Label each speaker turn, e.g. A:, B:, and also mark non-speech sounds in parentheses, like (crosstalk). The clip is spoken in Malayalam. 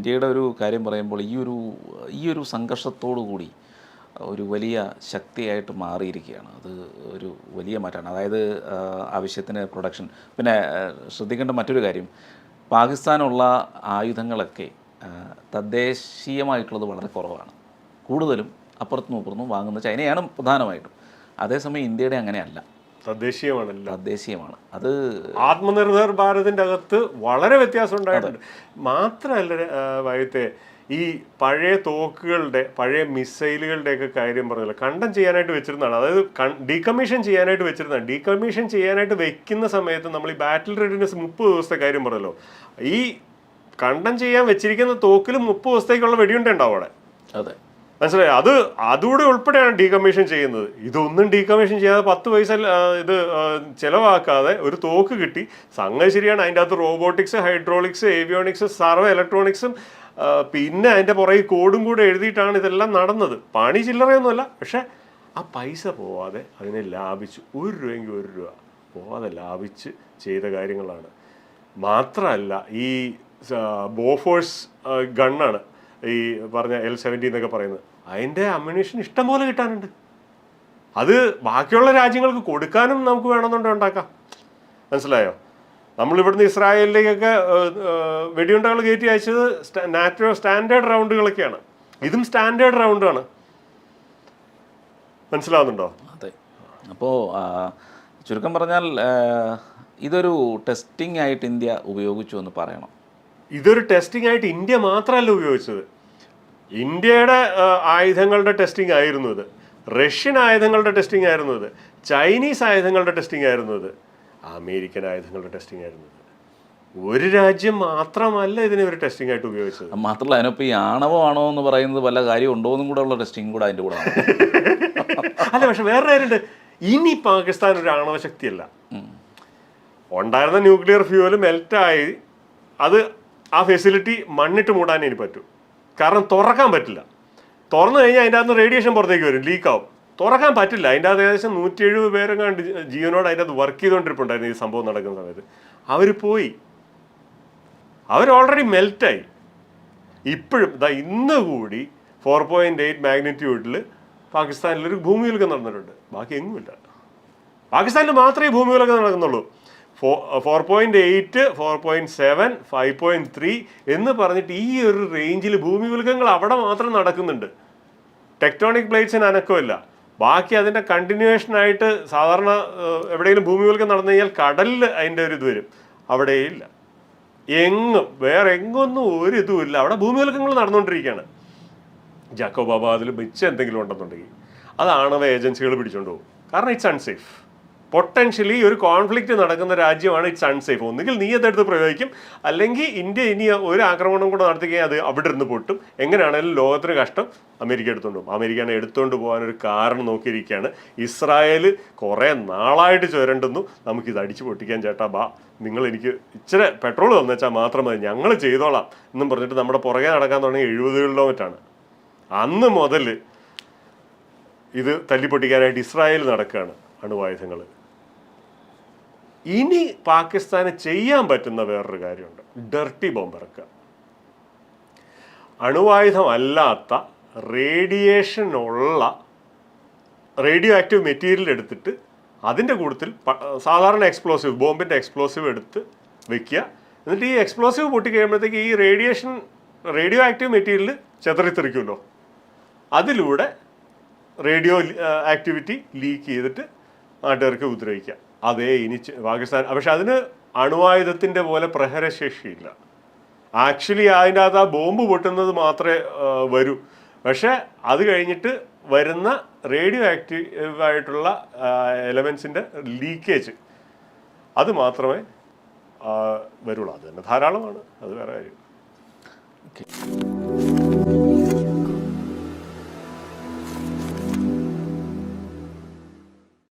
A: ഇന്ത്യയുടെ ഒരു കാര്യം പറയുമ്പോൾ ഈ ഒരു ഈ ഒരു സംഘർഷത്തോടു കൂടി ഒരു വലിയ ശക്തിയായിട്ട് മാറിയിരിക്കുകയാണ്. അത് ഒരു വലിയ മാറ്റമാണ്. അതായത് ആവശ്യത്തിന് പ്രൊഡക്ഷൻ. പിന്നെ ശ്രദ്ധിക്കേണ്ട മറ്റൊരു കാര്യം. പാകിസ്ഥാനുള്ള ആയുധങ്ങളൊക്കെ തദ്ദേശീയമായിട്ടുള്ളത് വളരെ കുറവാണ്. കൂടുതലും അപ്പുറത്തുനിന്നും ഇപ്പുറത്തുനിന്നും വാങ്ങുന്ന ചൈനയാണ് പ്രധാനമായിട്ടും. അതേസമയം ഇന്ത്യയുടെ അങ്ങനെയല്ല.
B: തദ്ദേശീയമാണല്ലോ.
A: തദ്ദേശീയമാണ്. അത്
B: ആത്മനിർഭർ ഭാരതിന്റെ അകത്ത് വളരെ വ്യത്യാസം ഉണ്ടായിട്ടുണ്ട്. മാത്രമല്ല വൈകത്തെ വൈദ്യത്തെ ഈ പഴയ തോക്കുകളുടെ പഴയ മിസൈലുകളുടെ ഒക്കെ കാര്യം പറഞ്ഞല്ലോ. കണ്ടം ചെയ്യാനായിട്ട് വെച്ചിരുന്നതാണ്. അതായത് ഡീകമ്മീഷൻ ചെയ്യാനായിട്ട് വെച്ചിരുന്നതാണ്. ഡീകമ്മീഷൻ ചെയ്യാനായിട്ട് വെക്കുന്ന സമയത്ത് നമ്മൾ ഈ ബാറ്റിൽ റെഡിനെസ് മുപ്പത് ദിവസത്തെ കാര്യം പറഞ്ഞല്ലോ. ഈ കണ്ടം ചെയ്യാൻ വെച്ചിരിക്കുന്ന തോക്കിൽ മുപ്പത് ദിവസത്തേക്കുള്ള വെടിയുണ്ട ഉണ്ടാവും അവിടെ.
A: അതെ.
B: മനസ്സിലായി? അത് അതുകൂടെ ഉൾപ്പെടെയാണ് ഡീകമ്മീഷൻ ചെയ്യുന്നത്. ഇതൊന്നും ഡീകമ്മീഷൻ ചെയ്യാതെ പത്ത് പൈസ ഇത് ചിലവാക്കാതെ ഒരു തോക്ക് കിട്ടി. സംഗതി ശരിയാണ്. അതിന്റെ അകത്ത് റോബോട്ടിക്സ് ഹൈഡ്രോളിക്സ് ഏവിയോണിക്സ് സർവ ഇലക്ട്രോണിക്സും പിന്നെ അതിന്റെ പുറകെ കോഡും കൂടെ എഴുതിയിട്ടാണ് ഇതെല്ലാം നടന്നത്. പണി ചില്ലറയൊന്നുമല്ല. പക്ഷേ ആ പൈസ പോവാതെ അതിനെ ലാഭിച്ചു. ഒരു രൂപയെങ്കിൽ ഒരു രൂപ പോവാതെ ലാഭിച്ച് ചെയ്ത കാര്യങ്ങളാണ്. മാത്രമല്ല ഈ ബോഫോഴ്സ് ഗണ്ണാണ്. ഈ പറഞ്ഞ എൽ സെവന്റി എന്നൊക്കെ പറയുന്നത്. അതിന്റെ അമ്യൂണേഷൻ ഇഷ്ടം പോലെ കിട്ടാനുണ്ട്. അത് ബാക്കിയുള്ള രാജ്യങ്ങൾക്ക് കൊടുക്കാനും നമുക്ക് വേണമെന്നുണ്ടെങ്കിൽ ഉണ്ടാക്കാം. മനസ്സിലായോ? നമ്മൾ ഇവിടുന്ന് ഇസ്രായേലിലേക്കൊക്കെ വെടിയുണ്ടകൾ കയറ്റി അയച്ചത് നാറ്റോ സ്റ്റാൻഡേർഡ് റൗണ്ടുകളൊക്കെയാണ്. ഇതും സ്റ്റാൻഡേർഡ് റൗണ്ടാണ്. മനസ്സിലാവുന്നുണ്ടോ?
A: അതെ. അപ്പോൾ ചുരുക്കം പറഞ്ഞാൽ ഇതൊരു ടെസ്റ്റിംഗ് ആയിട്ട് ഇന്ത്യ ഉപയോഗിച്ചു എന്ന് പറയണം.
B: ഇതൊരു ടെസ്റ്റിംഗ് ആയിട്ട് ഇന്ത്യ മാത്രമല്ല ഉപയോഗിച്ചത്. ഇന്ത്യയുടെ ആയുധങ്ങളുടെ ടെസ്റ്റിംഗ് ആയിരുന്നു ഇത്. റഷ്യൻ ആയുധങ്ങളുടെ ടെസ്റ്റിംഗ് ആയിരുന്നു ഇത്. ചൈനീസ് ആയുധങ്ങളുടെ ടെസ്റ്റിംഗ് ആയിരുന്നു ഇത്. അമേരിക്കൻ ആയുധങ്ങളുടെ ടെസ്റ്റിംഗ് ആയിരുന്നു ഇത്. ഒരു രാജ്യം മാത്രമല്ല ഇതിനെ ഒരു ടെസ്റ്റിംഗ് ആയിട്ട് ഉപയോഗിച്ചത്.
A: മാത്രമല്ല അതിനൊപ്പം ഈ ആണവമാണോ എന്ന് പറയുന്നത് വല്ല കാര്യം ഉണ്ടോ എന്നും കൂടെ ഉള്ള ടെസ്റ്റിംഗ് കൂടെ അതിന്റെ കൂടെ (laughs)
B: അല്ല പക്ഷെ വേറെ കാര്യമുണ്ട്. ഇനി പാകിസ്ഥാൻ ഒരു
A: ആണവശക്തിയല്ല
B: ഉണ്ടായിരുന്ന ന്യൂക്ലിയർ ഫ്യൂവൽ മെൽറ്റായി അത് ആ ഫെസിലിറ്റി മണ്ണിട്ട് മൂടാനേ ഇനി പറ്റൂ. കാരണം തുറക്കാൻ പറ്റില്ല. തുറന്നു കഴിഞ്ഞാൽ അതിന്റെ അകത്ത് റേഡിയേഷൻ പുറത്തേക്ക് വരും ലീക്കാവും തുറക്കാൻ പറ്റില്ല. അതിന്റെ അകത്ത് ഏകദേശം നൂറ്റി എഴുപത് പേരും കണ്ട് ജീവനോട് അതിന്റെ അത് വർക്ക് ചെയ്തുകൊണ്ടിരിപ്പുണ്ടായിരുന്നു ഈ സംഭവം നടക്കുന്ന സമയത്ത്. അവർ പോയി. അവർ ഓൾറെഡി മെൽറ്റായി ഇപ്പോഴും ഇതാ ഇന്ന് കൂടി ഫോർ പോയിന്റ് എയ്റ്റ് മാഗ്നിറ്റ്യൂഡിൽ പാകിസ്ഥാനിലൊരു ഭൂമികുലുക്കം നടന്നിട്ടുണ്ട്. ബാക്കി എങ്ങുമില്ല പാകിസ്ഥാനിൽ മാത്രമേ ഈ ഭൂമികുലുക്കം നടക്കുന്നുള്ളൂ. Four four point eight four point seven five point three എന്ന് പറഞ്ഞിട്ട് ഈ ഒരു റേഞ്ചിൽ ഭൂമികുലുക്കങ്ങൾ അവിടെ മാത്രം നടക്കുന്നുണ്ട്. ടെക്ടോണിക് പ്ലേറ്റ്സിന് അനക്കമില്ല. ബാക്കി അതിന്റെ കണ്ടിന്യൂവേഷനായിട്ട് സാധാരണ എവിടെയെങ്കിലും ഭൂമികുലുക്കം നടന്നു കഴിഞ്ഞാൽ കടലിൽ അതിന്റെ ഒരു ഇത് വരും. അവിടെയില്ല. എങ്ങും വേറെ എങ്ങൊന്നും ഒരു ഇതുമില്ല അവിടെ ഭൂമികുലുക്കങ്ങൾ നടന്നുകൊണ്ടിരിക്കുകയാണ്. ജാക്കോബാബാദിൽ മിച്ചം എന്തെങ്കിലും ഉണ്ടെന്നുണ്ടെങ്കിൽ അതാണ് ഏജൻസികൾ പിടിച്ചുകൊണ്ട് പോകും. കാരണം ഇറ്റ്സ് അൺസേഫ് പൊട്ടൻഷ്യലി ഒരു കോൺഫ്ലിക്റ്റ് നടക്കുന്ന രാജ്യമാണ് ഇറ്റ്സ് അൺസേഫ് ഒന്നുകിൽ നീ അതെടുത്ത് പ്രയോഗിക്കും. അല്ലെങ്കിൽ ഇന്ത്യ ഇനി ഒരു ആക്രമണം കൂടെ നടത്തുകയും അത് അവിടെ ഇരുന്ന് പൊട്ടും. എങ്ങനെയാണെങ്കിലും ലോകത്തിന് കഷ്ടം അമേരിക്ക എടുത്തുകൊണ്ട് പോകും. അമേരിക്കനെ എടുത്തുകൊണ്ട് പോകാൻ ഒരു കാരണം നോക്കിയിരിക്കുകയാണ്. ഇസ്രായേൽ കുറേ നാളായിട്ട് ചുരണ്ടുന്നു. നമുക്കിത് അടിച്ചു പൊട്ടിക്കാൻ ചേട്ടാ ബാ. നിങ്ങൾ എനിക്ക് ഇച്ചിരി പെട്രോൾ തന്നെച്ചാൽ മാത്രം മതി. ഞങ്ങൾ ചെയ്തോളാം എന്നും പറഞ്ഞിട്ട് നമ്മുടെ പുറകെ നടക്കാൻ തുടങ്ങി എഴുപതുകളിലോ മറ്റാണ് അന്ന് മുതൽ ഇത് തല്ലിപ്പൊട്ടിക്കാനായിട്ട് ഇസ്രായേൽ നടക്കുകയാണ് അണുവായുധങ്ങൾ. ഇനി പാകിസ്ഥാന് ചെയ്യാൻ പറ്റുന്ന വേറൊരു കാര്യമുണ്ട്. ഡർട്ടി ബോംബ് ഇറക്കുക. അണുവായുധമല്ലാത്ത റേഡിയേഷൻ ഉള്ള റേഡിയോ ആക്റ്റീവ് മെറ്റീരിയൽ എടുത്തിട്ട് അതിന്റെ കൂട്ടത്തിൽ സാധാരണ എക്സ്പ്ലോസീവ് ബോംബിന്റെ എക്സ്പ്ലോസീവ് എടുത്ത് വെക്കുക. എന്നിട്ട് ഈ എക്സ്പ്ലോസീവ് പൊട്ടിക്കഴിയുമ്പോഴത്തേക്ക് ഈ റേഡിയേഷൻ റേഡിയോ ആക്റ്റീവ് മെറ്റീരിയൽ ചെതറിത്തെറിക്കുമല്ലോ. അതിലൂടെ റേഡിയോ ആക്ടിവിറ്റി ലീക്ക് ചെയ്തിട്ട് നാട്ടുകാർക്ക് ഉപദ്രവിക്കുക അതേ ഇനി പാകിസ്ഥാൻ പക്ഷെ അതിന് അണുവായുധത്തിന്റെ പോലെ പ്രഹരശേഷിയില്ല. ആക്ച്വലി അതിന്റെ അകത്ത് ആ ബോംബ് പൊട്ടുന്നത് മാത്രമേ വരൂ. പക്ഷെ അത് കഴിഞ്ഞിട്ട് വരുന്ന റേഡിയോ ആക്റ്റീവ് ആയിട്ടുള്ള എലമെൻസിന്റെ ലീക്കേജ്. അത് മാത്രമേ വരുള്ളൂ. അത് തന്നെ ധാരാളമാണ്. അത് വേറെ കാര്യം.